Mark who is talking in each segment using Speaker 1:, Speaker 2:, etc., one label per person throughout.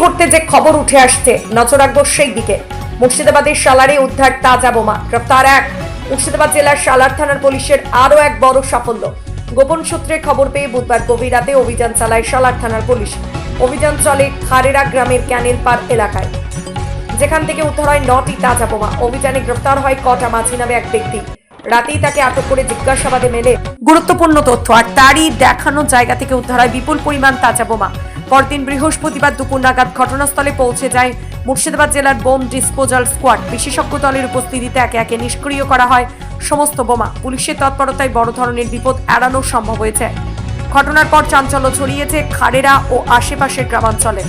Speaker 1: মুহূর্তে যে খবর উঠে আসছে, নজর রাখব সেই দিকে। মুর্শিদাবাদের সালারে উদ্ধার তাজা বোমা গ্রেফতার এক। মুর্শিদাবাদ জেলার সালার থানার পুলিশের আরও এক বড় সাফল্য। গোপন সূত্রে খবর পেয়ে বুধবার গভীর রাতে অভিযান চালায় সালার থানার পুলিশ। অভিযান চলে খারেরা গ্রামের ক্যানেল পার এলাকায়। যেখান থেকে উদ্ধার হয় নটি তাজা বোমা। অভিযানে গ্রেফতার হয় কটা মাঝি নামে এক ব্যক্তি। রাতেই তাকে আটক করে জিজ্ঞাসাবাদে মেলে গুরুত্বপূর্ণ তথ্য। আর তারই দেখানো জায়গা থেকে উদ্ধার হয় বিপুল পরিমাণ তাজা বোমা। পরদিন বৃহস্পতিবার দুপুর নাগাদ ঘটনাস্থলে পৌঁছে যায় মুর্শিদাবাদ জেলার বোম ডিসপোজাল স্কোয়াড। বিশেষজ্ঞ দলের উপস্থিতিতে একে একে নিষ্ক্রিয় করা হয় সমস্ত বোমা। পুলিশের তৎপরতায় বড় ধরনের বিপদ এড়ানো সম্ভব হয়েছে। ঘটনার পর চাঞ্চল্য ছড়িয়েছে খাড়েরা ও আশেপাশের গ্রামাঞ্চলে।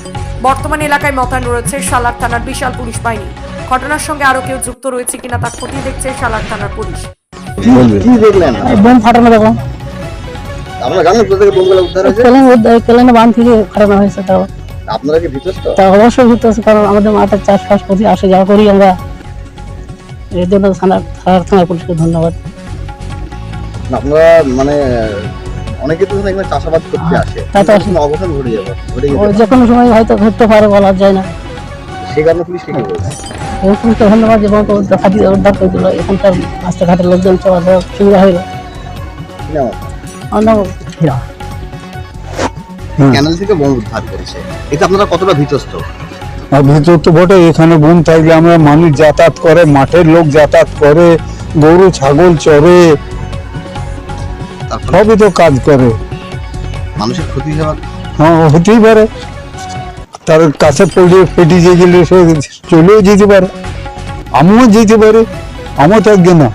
Speaker 1: বর্তমান এলাকায় মতায়ন রয়েছে সালার থানার বিশাল পুলিশ বাহিনী। ঘটনার সঙ্গে আরও কেউ যুক্ত রয়েছে কিনা তা খতিয়ে দেখছে সালার থানার পুলিশ।
Speaker 2: কি কি দেখলেন?
Speaker 3: বোম ফাটানো দেখো।
Speaker 2: আপনারা জানেন কোথা থেকে বোমগুলো উদ্ধার হয়েছে?
Speaker 3: কেলেন কেলেনে বান থেকে ফাটানো হয়েছে তাও।
Speaker 2: আপনারা কি বিতস্ত
Speaker 3: তা অবশ্যই হতে আছে কারণ আমাদের মাঠে চাষবাস করি আসে যাওয়া করি আমরা। এর জন্য থানার থানার থানার পুলিশকে ধন্যবাদ।
Speaker 2: আপনারা মানে অনেকে তো এখানে চাষাবাদ করতে আসে।
Speaker 3: তা তো আসে।
Speaker 2: অঘটন ঘটে যাবে ঘটে
Speaker 3: যে কোনো সময় হয়তো ঘটতে পারে বলা যায় না।
Speaker 2: সেই কারণে পুলিশকে কি বলছে।
Speaker 3: পুলিশকে ধন্যবাদ এবং দেখা দিয়ে উদ্ধার করে দিল। এখানকার রাস্তাঘাটের লোকজন চলাচল সুবিধা হইল। হীরা।
Speaker 2: ক্যানেল থেকে বোম উদ্ধার করেছে। এতে আপনারা কতটা ভীতস্ত
Speaker 4: তো বটে এখানে বোন থাকলে আমরা মানুষ যাতায়াত করে মাঠের লোক যাতায়াত করে গরু ছাগল চড়ে
Speaker 2: তারপর?
Speaker 4: সবই তো কাজ করে।
Speaker 2: মানুষের ক্ষতি
Speaker 4: হ্যাঁ হতেই পারে। তার কাছে পড়ে পেটি যে গেলে সে চলেও যেতে পারে। আমিও যেতে পারে পারি তো থাকবে না।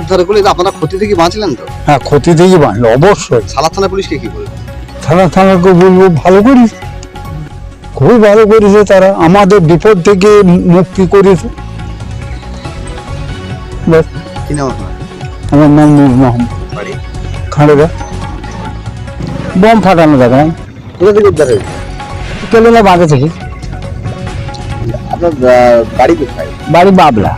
Speaker 2: উদ্ধার করলে আপনারা ক্ষতি থেকে বাঁচলেন তো?
Speaker 4: হ্যাঁ ক্ষতি থেকে বাঁচলো অবশ্যই।
Speaker 2: সালার থানা পুলিশকে কি বলবেন?
Speaker 4: থানা থানাকে বলব ভালো করিস খুবই ভালো করেছে তারা। আমাদের বিপদ থেকে মুক্তি করেছে। ব্যাস
Speaker 2: কি নাম আপনার?
Speaker 4: আমার নাম নূর মোহাম্মদ।
Speaker 2: বাড়ি?
Speaker 4: খাড়েরা বোম ফাটানো দেখো
Speaker 2: কোথা থেকে উদ্ধার হয়েছে?
Speaker 3: কেলেনে বাঁধে থেকে।
Speaker 2: আপনার বাড়ি কোথায়?
Speaker 3: বাড়ি বাবলা।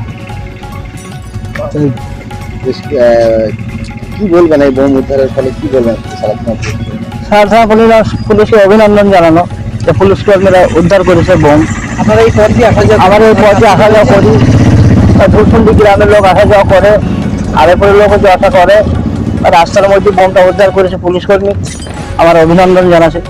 Speaker 2: কি বলবেন এই বোম উদ্ধারের ফলে কি বলবেন? পুলিশকে?
Speaker 3: সার পুলিশ পুলিশকে অভিনন্দন জানানো যে পুলিশ কর্মীরা উদ্ধার করেছে বোম।
Speaker 2: আপনারা এই পথ আসা যাওয়া
Speaker 3: আমার এই পথে আসা যাওয়া করি। ভূষুন্ডি গ্রামের লোক আসা যাওয়া করে। আরেপরের লোকও যে আসা করে। রাস্তার মধ্যে বোমটা উদ্ধার করেছে পুলিশ কর্মী। আমার অভিনন্দন জানাচ্ছে।